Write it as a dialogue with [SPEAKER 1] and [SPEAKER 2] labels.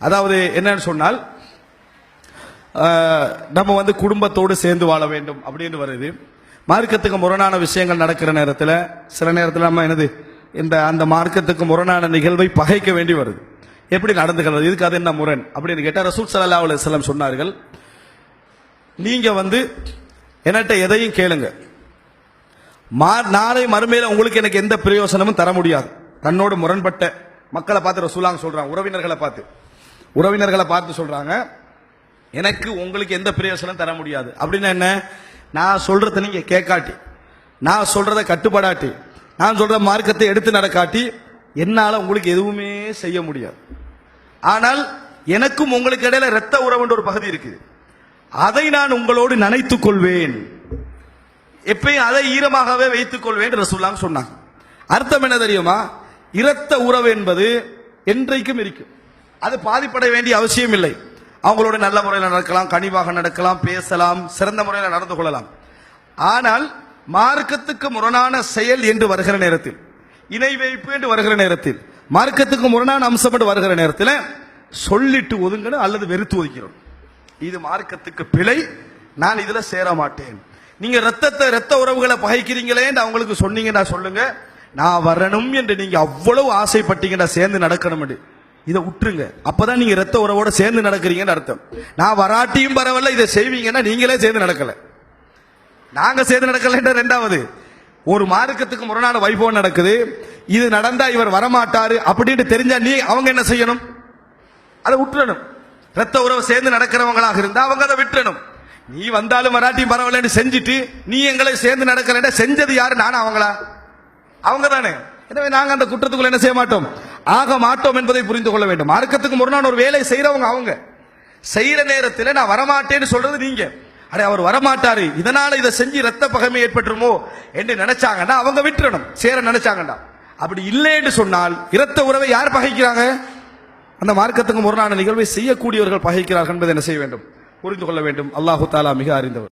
[SPEAKER 1] அதாவது என்னன்னு சொன்னால் நம்ம வந்து குடும்பத்தோடு சேர்ந்து வாழ வேண்டும் அப்படின்னு வருது. மார்க்கத்துக்கு முரணான விஷயங்கள் நடக்கிற நேரத்தில் சில நேரத்தில் நம்ம என்னது இந்த அந்த மார்க்கத்துக்கு முரணான நிகழ்வை பகைக்க வேண்டி வருது. எப்படி நடந்துகிறது இதுக்கு அது என்ன முரண் அப்படின்னு கேட்டால் ரசூல் சல்லா அலுவலம் சொன்னார்கள் நீங்கள் வந்து என்கிட்ட எதையும் கேளுங்க. மா- நாளை மறுமையில் உங்களுக்கு எனக்கு எந்த பிரயோசனமும் தர முடியாது. தன்னோடு முரண்பட்ட மக்களை பார்த்து ரசூலாங்க சொல்கிறாங்க உறவினர்களை பார்த்து. உறவினர்களை பார்த்து சொல்றாங்க. எனக்கு உங்களுக்கு எந்த பிரயோசனம் தர முடியாது. அப்படின்னா என்ன? நான் சொல்றத நீங்க கேட்காட்டி நான் சொல்றத கட்டுப்படாட்டி நான் சொல்ற மார்க்கத்தை எடுத்து நடக்காட்டி என்னால் உங்களுக்கு எதுவுமே செய்ய முடியாது. ஆனால் எனக்கும் உங்களுக்கு இடையில ரத்த உறவுன்ற ஒரு பகுதி இருக்குது. அதை நான் உங்களோடு நினைத்துக் கொள்வேன். எப்பயும் அதை ஈரமாகவே வைத்துக் கொள்வேன் ரசூல்லாம் சொன்னாங்க. அர்த்தம் என்ன தெரியுமா? இரத்த உறவு என்பது என்றைக்கும் இருக்கும். அது பாதிப்பட வேண்டிய அவசியம் இல்லை. அவங்களோட நல்ல முறையில் நடக்கலாம் கனிவாக நடக்கலாம் பேசலாம் சிறந்த முறையில் நடந்து கொள்ளலாம். ஆனால் மார்க்கத்துக்கு முரணான செயல் என்று வருகிற நேரத்தில் இணை வைப்பு என்று வருகிற நேரத்தில் மார்க்கத்துக்கு முரணான அம்சம் என்று வருகிற நேரத்தில் சொல்லிட்டு ஒதுங்கணும் அல்லது வெறுத்து ஒதுக்கிறோம். இது மார்க்கத்துக்கு பிழை. நான் இதுல சேர மாட்டேன். நீங்க ரத்தத்தை ரத்த உறவுகளை பகைக்கிறீங்களேன்னு அவங்களுக்கு சொன்னீங்கன்னா சொல்லுங்க. நான் வரணும் என்று நீங்க அவ்வளவு ஆசைப்பட்டீங்கன்னா சேர்ந்து நடக்கணும் இதை விட்டுருங்க அப்பதான் நீங்க ரத்த உறவோட சேர்ந்து நடக்கிறீங்கன்னு அர்த்தம். நான் வராட்டியும் பரவாயில்ல இதை செய்வீங்கன்னா நீங்களே சேர்ந்து நடக்கல. நாங்க சேர்ந்து நடக்கல ரெண்டாவது. ஒரு மார்க்கத்துக்கு முரணான வைபவம் நடக்குது. இது நடந்தா இவர் வரமாட்டாரு அப்படின்ட்டு தெரிஞ்சா நீ அவங்க என்ன செய்யணும்? அதை விட்டுறணும் ரத்த உறவு சேர்ந்து நடக்கிறவங்களாக இருந்தா அவங்க அதை விட்டுறணும் நீ வந்தாலும் வராட்டியும் பரவாயில்லன்னு செஞ்சுட்டு நீ எங்களை சேர்ந்து நடக்கலன்னா செஞ்சது யாரு? நானும் அவங்களா? அவங்க தானே எனவே நாங்க அந்த குற்றத்துக்குள்ள என்ன செய்ய மாட்டோம்? ஆக மாட்டோம் என்பதை புரிந்து கொள்ள வேண்டும். மார்க்கத்துக்கு முரணான ஒரு வேலை செய்யறவங்க அவங்க. செய்யற நேரத்தில் நான் வரமாட்டேன்னு சொல்றது நீங்க. அடே அவர் வரமாட்டாரு. இதனால இதை செஞ்சு ரத்த பகைமை ஏற்பட்டுருமோ என்று நினைச்சாங்கன்னா அவங்க விட்டுறணும். சேர நினைச்சாங்கடா அப்படி இல்லைன்னு சொன்னால் இரத்த உறவை யார் பகைக்கிறாங்க? அந்த மார்க்கத்துக்கு முரணான நிகழ்வை செய்யக்கூடியவர்கள் பகைக்கிறார்கள் என்பதை என்ன செய்ய வேண்டும்? புரிந்து கொள்ள வேண்டும். அல்லாஹு தாலா மிக அறிந்தவர்.